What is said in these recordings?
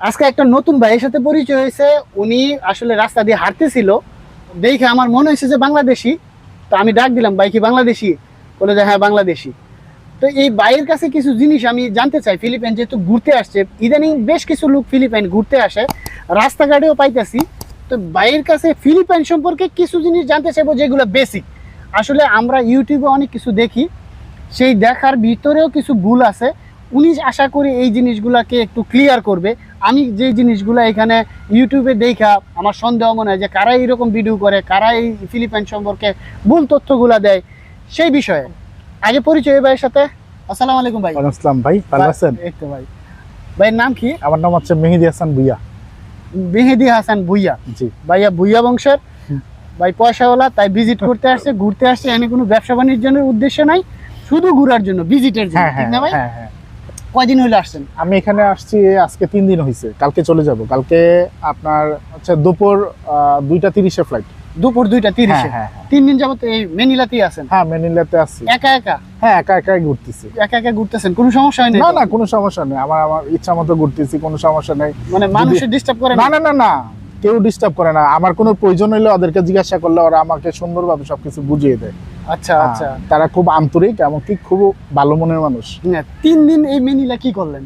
আজকে একটা নতুন ভাইয়ের সাথে পরিচয় হয়েছে। উনি আসলে রাস্তা দিয়ে হাঁটতেছিল। দেখে আমার মনে হয়েছে যে বাংলাদেশি। তো আমি ডাক দিলাম, ভাই কি বাংলাদেশি? বলে যে হ্যাঁ বাংলাদেশি। তো এই ভাইয়ের কাছে কিছু জিনিস আমি জানতে চাই। ফিলিপাইন যেহেতু ঘুরতে আসছে, ইদানিং বেশ কিছু লোক ফিলিপাইন ঘুরতে আসে। রাস্তাঘাটেও পাইতেছি। তো ভাইয়ের কাছে ফিলিপাইন সম্পর্কে কিছু জিনিস জানতে চাইব যেগুলো বেসিক আসলে আমরা ইউটিউবে অনেক কিছু দেখি। সেই দেখার ভিতরেও কিছু ভুল আছে। উনি আশা করি এই জিনিসগুলোকে একটু ক্লিয়ার করবে। আমি যে জিনিসগুলো এখানে ইউটিউবে দেখা আমার সন্দেহ মনে হয় যে কারা এইরকম ভিডিও করে কারা এই ফিলিপাইন সম্পর্কে ভুল তথ্যগুলা দেয় সেই বিষয়ে। আগে পরিচয় ভাইয়ের সাথে। আসসালামু আলাইকুম ভাই। আসসালাম ভাই ভালো আছেন? এই তো ভাই। ভাইয়ের নাম কি? আমার নাম হচ্ছে মেহেদি হাসান ভুইয়া। মেহেদি হাসান ভুইয়া। জি। ভাইয়া ভুইয়া বংশের। ভাই পয়সাওয়ালা তাই ভিজিট করতে আসছে ঘুরতে আসছে। এখানে কোনো ব্যবসা বাণিজ্যের উদ্দেশ্য নাই শুধু ঘুরার জন্য ভিজিটের জন্য হ্যাঁ ঠিক হ্যাঁ না ভাই? হ্যাঁ হ্যাঁ। কয়দিন হইলে আসছেন? আমি এখানে আসছি আজকে তিন দিন হয়েছে কালকে চলে যাব। কালকে আপনার হচ্ছে দুপুর দুইটা তিরিশে ফ্লাইট দুপুর দুইটা হ্যাঁ তিরিশে? হ্যাঁ হ্যাঁ। তিন দিন যাবত এই মেনিলাতেই আছেন? হ্যাঁ মেনিলাতে আসছি একা একা? হ্যাঁ একা একাই ঘুরতেছি। একা একা ঘুরতেছেন? কোনো সমস্যা হয় না না কোনো সমস্যা নেই। আমার আমার ইচ্ছা মতো ঘুরতেছি কোনো সমস্যা নেই। মানে মানুষের ডিস্টার্ব করে না না? না না না কেউ ডিস্টার্ব করে না। আমার কোনো প্রয়োজন হলে ওদেরকে জিজ্ঞাসা করলে ওরা আমাকে সুন্দরভাবে সবকিছু বুঝিয়ে দেয়। আচ্ছা আচ্ছা। হ্যাঁ, তারা খুব আন্তরিক এমনকি খুব ভালো মনের মানুষ। তিন দিন এই মেনিলা কি করলেন?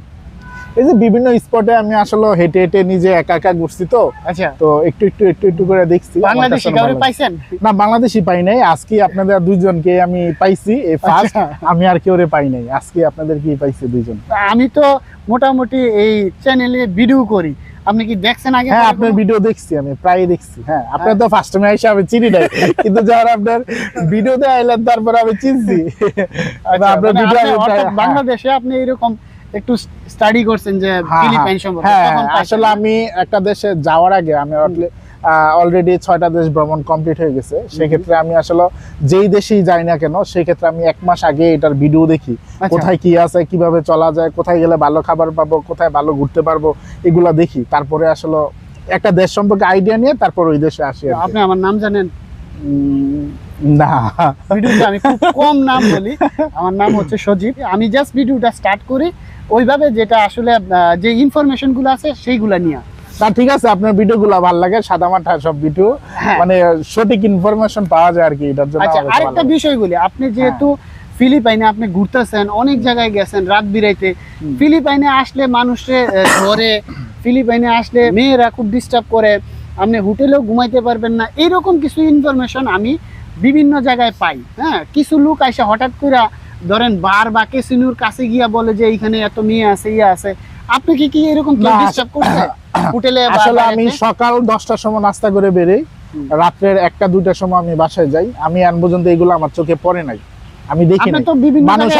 এই যে বিভিন্ন স্পটে আমি আসলে হেঁটে হেঁটে নিজে একা একা ঘুরছি তো। আচ্ছা। তো একটু একটু একটু একটু করে দেখছি। বাংলাদেশি কাউরে লাগছে। পাইছেন? না বাংলাদেশি পাই নাই। আজকে আপনাদের দুইজনকে আমি পাইছি এই ফার্স্ট আচ্ছা। আমি আর কেউ পাই নাই। আজকে আপনাদের কি পাইছি দুইজন? আমি তো মোটামুটি এই চ্যানেলে ভিডিও করি। আপনি কি দেখছেন আগে হ্যাঁ আপনার ভিডিও দেখছি আমি প্রায় দেখছি। হ্যাঁ আপনার তো ফার্স্ট টাইম আইসা আমি চিনি নাই কিন্তু যখন আপনার ভিডিওতে আইলেন তারপর আমি চিনছি। আচ্ছা, আপনার মানে ভিডিও প্রায়- হ্যাঁ। বাংলাদেশে আপনি এরকম একটু স্টাডি করছেন যে ফিলিপাইন হ্যাঁ, সম্পর্কে হ্যাঁ আসলে আমি একটা দেশে যাওয়ার আগে আমি অলরেডি ছয়টা দেশ ভ্রমণ কমপ্লিট হয়ে গেছে। সেক্ষেত্রে আমি আসলে যেই দেশেই যাই না কেন সেক্ষেত্রে আমি এক মাস আগে এটার ভিডিও দেখি। আচ্ছা। কোথায় কি আছে কীভাবে চলা যায় কোথায় গেলে ভালো খাবার পাবো কোথায় ভালো ঘুরতে পারব এগুলা দেখি। তারপরে আসলে একটা দেশ সম্পর্কে আইডিয়া নিয়ে তারপর ওই দেশে আসি আপনি আমার নাম জানেন? না। ভিডিওতে আমি খুব কম নাম বলি। আমার নাম হচ্ছে সজীব। আমি জাস্ট ভিডিওটা স্টার্ট করি। ওইভাবে যেটা আসলে যে ইনফরমেশনগুলো আছে সেইগুলা নিয়ে। না ঠিক আছে আপনার ভিডিওগুলো ভালো লাগে সাদা মাঠা সব ভিডিও। হ্যাঁ। মানে সঠিক ইনফরমেশন পাওয়া যায় আর কি এটার জন্য আচ্ছা আরেকটা বিষয় বলি আপনি যেহেতু ফিলিপাইনে আপনি ঘুরতেছেন অনেক জায়গায় গেছেন রাত বিরাইতে ফিলিপাইনে আসলে মানুষে ধরে ফিলিপাইনে আসলে মেয়েরা খুব ডিস্টার্ব করে আপনি হোটেলেও ঘুমাইতে পারবেন না এরকম কিছু ইনফরমেশন আমি বিভিন্ন জায়গায় পাই হ্যাঁ। কিছু লোক আইসা হঠাৎ করে ধরেন বার বা কেসিনুর কাছে গিয়া বলে যে এইখানে এত মেয়ে আছে ইয়ে আছে। আপনি কি কি এরকম ডিস্টার্ব করছে? হোটেলে আসলে আমি সকাল দশটার সময় নাস্তা করে বেরোই রাত্রের একটা দুইটার সময় আমি বাসায় যাই। আমি আন পর্যন্ত এগুলো আমার চোখে পড়ে নাই। আমি দেখি মানুষ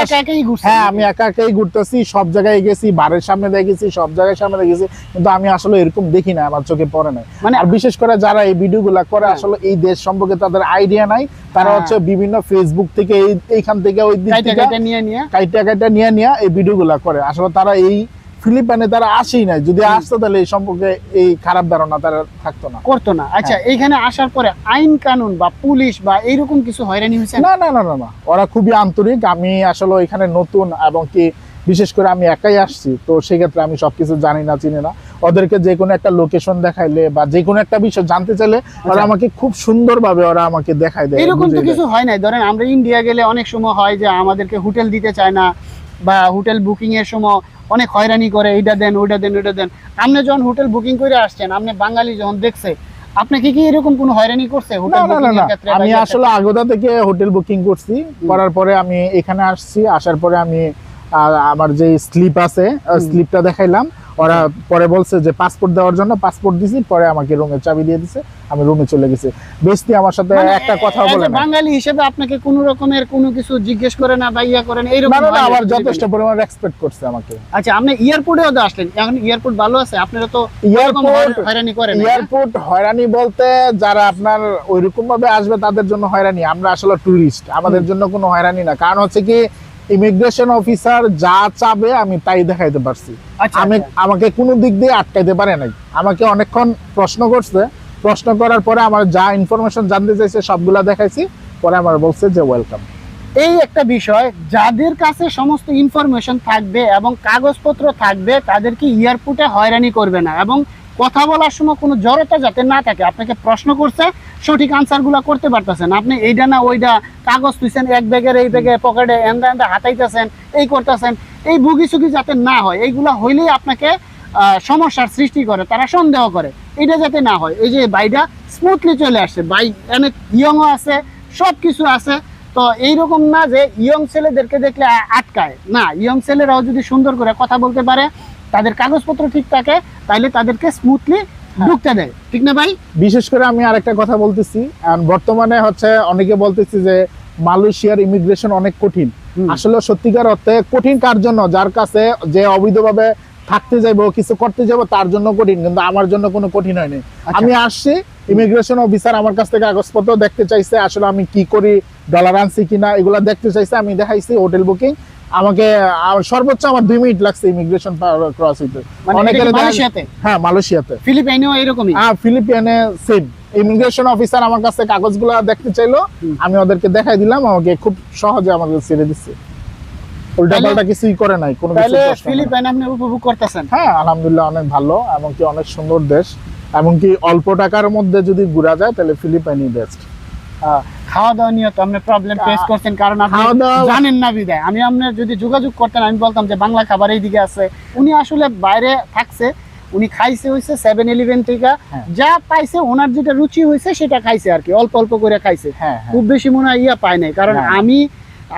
হ্যাঁ আমি একা একাই ঘুরতেছি সব জায়গায় গেছি বারের সামনে দেখেছি সব জায়গায় সামনে দেখেছি কিন্তু আমি আসলে এরকম দেখি না আমার চোখে পড়ে নাই। মানে আর বিশেষ করে যারা এই ভিডিওগুলো করে হ্যাঁ। আসলে এই দেশ সম্পর্কে তাদের আইডিয়া নাই। তারা হ্যাঁ। হচ্ছে বিভিন্ন ফেসবুক থেকে এইখান থেকে ওই দিক থেকে কাইটা নিয়ে নিয়ে। কাইটা কাইটা নিয়ে নিয়ে এই ভিডিওগুলো করে। আসলে তারা এই ফিলিপাইনে তারা আসেই নাই। যদি আসতো তাহলে এই সম্পর্কে এই খারাপ ধারণা তারা থাকতো না। করতো না। আচ্ছা হ্যাঁ। এইখানে আসার পরে আইন কানুন বা পুলিশ বা এইরকম কিছু হয়রানি হয়েছে? না না না না না। ওরা খুবই আন্তরিক। আমি আসলে এখানে নতুন এবং কি বিশেষ করে আমি একাই আসছি তো সেক্ষেত্রে আমি সবকিছু জানি না চিনি না। ওদেরকে যে কোনো একটা লোকেশন দেখাইলে বা যে কোনো একটা বিষয় জানতে চাইলে ওরা আচ্ছা। আমাকে খুব সুন্দরভাবে ওরা আমাকে দেখাই দেয়। এরকম তো কিছু হয় নাই। ধরেন আমরা ইন্ডিয়া গেলে অনেক সময় হয় যে আমাদেরকে হোটেল দিতে চায় না বা হোটেল বুকিং এর সময় অনেক হয়রানি করে এইটা দেন ওইটা দেন ওইটা দেন। আপনি যখন হোটেল বুকিং করে আসছেন আপনি বাঙালি যখন দেখছে আপনাকে কি এরকম কোনো হয়রানি করছে হোটেল না না বুকিং এর ক্ষেত্রে আমি আসলে আগোদা থেকে হোটেল বুকিং করছি। করার পরে আমি এখানে আসছি আসার পরে আমি আমার যে স্লিপ আছে স্লিপটা দেখাইলাম। ওরা পরে বলছে যে পাসপোর্ট দেওয়ার জন্য পাসপোর্ট দিছি পরে আমাকে রুমে চাবি দিয়ে দিছে আমি রুমে চলে গেছি। বেশি আমার সাথে মানে একটা কথা বলে বাঙালি হিসেবে আপনাকে কোনো রকমের কোনো কিছু জিজ্ঞেস করে না বা ইয়া করেন না এইরকম না আমার যথেষ্ট পরিমাণ রেসপেক্ট করছে আমাকে। আচ্ছা আপনি এয়ারপোর্টেও তো আসলেন এখন এয়ারপোর্ট ভালো আছে? আপনারা তো এয়ারপোর্ট হয়রানি করেন এয়ারপোর্ট হয়রানি বলতে যারা আপনার ওইরকম ভাবে আসবে তাদের জন্য হয়রানি। আমরা আসলে টুরিস্ট আমাদের জন্য কোনো হয়রানি না। কারণ হচ্ছে কি ইমিগ্রেশন অফিসার যা চাবে আমি তাই দেখাইতে পারছি। আচ্ছা আমি আচ্ছা। আমাকে কোনো দিক দিয়ে আটকাইতে পারে নাই। আমাকে অনেকক্ষণ প্রশ্ন করছে। প্রশ্ন করার পরে আমার যা ইনফরমেশন জানতে চাইছে সবগুলা দেখাইছি। পরে আমার বলছে যে ওয়েলকাম এই একটা বিষয় যাদের কাছে সমস্ত ইনফরমেশন থাকবে এবং কাগজপত্র থাকবে তাদেরকে এয়ারপোর্টে হয়রানি করবে না। এবং কথা বলার সময় কোনো জড়তা যাতে না থাকে। আপনাকে প্রশ্ন করছে, সঠিক আনসারগুলো করতে পারতেছেন। আপনি এইটা না ওইটা কাগজ তুইছেন, এক ব্যাগের এই ব্যাগে পকেটে এন্দা এন্দা হাতাইতেছেন, এই করতেছেন, এই বুগি সুগি যাতে না হয়। এইগুলা হইলেই আপনাকে সমস্যার সৃষ্টি করে, তারা সন্দেহ করে। এটা যাতে না হয়। এই যে বাইটা স্মুথলি চলে আসছে। বাই অনেক ইয়ংও আছে সব কিছু আছে। তো এইরকম না যে ইয়ং ছেলেদেরকে দেখলে আটকায়। না, ইয়ং ছেলেরাও যদি সুন্দর করে কথা বলতে পারে তাদের কাগজপত্র ঠিক থাকে তাহলে তাদেরকে স্মুথলি ঢুকতে দেয়। ঠিক না ভাই? বিশেষ করে আমি আরেকটা কথা বলতেছি বর্তমানে হচ্ছে অনেকে বলতেছি যে মালয়েশিয়ার ইমিগ্রেশন অনেক কঠিন। আসলে সত্যিকার অর্থে কঠিন কার জন্য? যার কাছে যে অবৈধভাবে থাকতে যাব কিছু করতে যাব তার জন্য কঠিন কিন্তু আমার জন্য কোনো কঠিন হয়নি। আচ্ছা। আমি আসছি ইমিগ্রেশন অফিসার আমার কাছ থেকে কাগজপত্র দেখতে চাইছে আসলে আমি কি করি ডলার আনছি কিনা এগুলা দেখতে চাইছে আমি দেখাইছি হোটেল বুকিং আমাকে সর্বোচ্চ আমার দুই মিনিট লাগছে ইমিগ্রেশন ক্রস হইতে। মানে অনেকের মালয়েশিয়াতে? হ্যাঁ মালয়েশিয়াতে। ফিলিপাইনেও এরকমই? হ্যাঁ ফিলিপিয়ানে সেম ইমিগ্রেশন অফিসার আমার কাছে কাগজগুলো দেখতে চাইলো আমি ওদেরকে দেখাই দিলাম আমাকে খুব সহজে আমাকে ছেড়ে দিচ্ছে। উল্টা তাহলে- কিছুই করে নাই কোনো কিছু। ফিলিপাইন আপনি উপভোগ করতেছেন? হ্যাঁ আলহামদুলিল্লাহ অনেক ভালো এমনকি অনেক সুন্দর দেশ। এমনকি অল্প টাকার মধ্যে যদি ঘোরা যায় তাহলে ফিলিপাইনই বেস্ট খাওয়া দাওয়া নিয়ে তো আপনি প্রবলেম ফেস করছেন কারণ আপনি জানেন না বিদায়। আমি আপনার যদি যোগাযোগ করতেন আমি বলতাম যে বাংলা খাবার এইদিকে আছে। উনি আসলে বাইরে থাকছে উনি খাইছে হইছে সেভেন ইলেভেন থেকে। হ্যাঁ। যা পাইছে ওনার যেটা রুচি হয়েছে সেটা খাইছে আর কি অল্প অল্প করে খাইছে। হ্যাঁ হ্যাঁ। খুব বেশি মনে হয় ইয়া পায় নাই কারণ আমি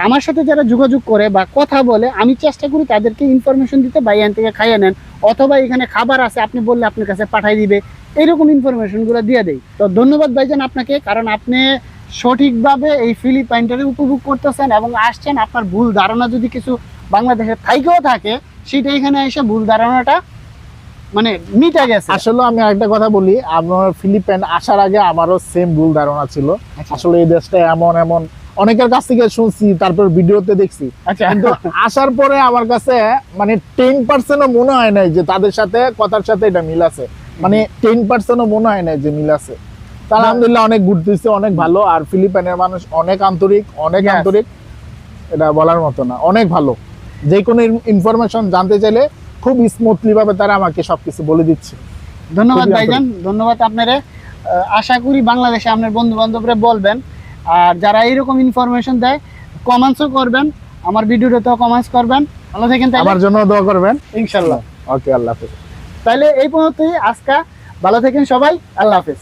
আমার সাথে যারা যোগাযোগ করে বা কথা বলে আমি চেষ্টা করি তাদেরকে ইনফরমেশন দিতে বা এখান থেকে খাইয়ে নেন। অথবা এখানে খাবার আছে আপনি বললে আপনার কাছে পাঠাই দিবে। এরকম ইনফরমেশনগুলো দিয়ে দেয় তো ধন্যবাদ ভাইজান আপনাকে কারণ আপনি সঠিকভাবে এই ফিলিপাইনটারে উপভোগ করতেছেন এবং আসছেন আপনার ভুল ধারণা যদি কিছু বাংলাদেশের থাইকেও থাকে সেটা এখানে এসে ভুল ধারণাটা মানে মিটে গেছে। আসলে আমি আরেকটা কথা বলি আমার ফিলিপাইন আসার আগে আমারও সেম ভুল ধারণা ছিল। আচ্ছা। আসলে এই দেশটা এমন এমন অনেকের কাছ থেকে শুনছি তারপর ভিডিওতে দেখছি। আচ্ছা। কিন্তু আসার পরে আমার কাছে মানে টেন পার্সেন্টও মনে হয় নাই যে তাদের সাথে কথার সাথে এটা মিল আছে। মানে টেন পার্সেন্টও মনে হয় নাই যে মিল আছে। আলহামদুলিল্লাহ অনেক ঘুরতেছে অনেক ভালো। আর ফিলিপাইনের মানুষ অনেক আন্তরিক অনেক আন্তরিক। এটা বলার মতো না অনেক ভালো। যে কোনো ইনফরমেশন জানতে চাইলে খুব স্মুথলি ভাবে তারা আমাকে সবকিছু বলে দিচ্ছে। ধন্যবাদ ভাইজান ধন্যবাদ আপনারে। আশা করি বাংলাদেশে আপনার বন্ধু বান্ধবরা বলবেন। আর যারা এইরকম ইনফরমেশন দেয় কমেন্টসও করবেন। আমার ভিডিওটাতেও কমেন্টস করবেন। ভালো থাকেন আমার জন্য দোয়া করবেন। ইনশাল্লাহ। ওকে আল্লাহ হাফেজ। তাহলে এই পর্যন্তই। আজকা ভালো থাকেন সবাই। আল্লাহ হাফেজ।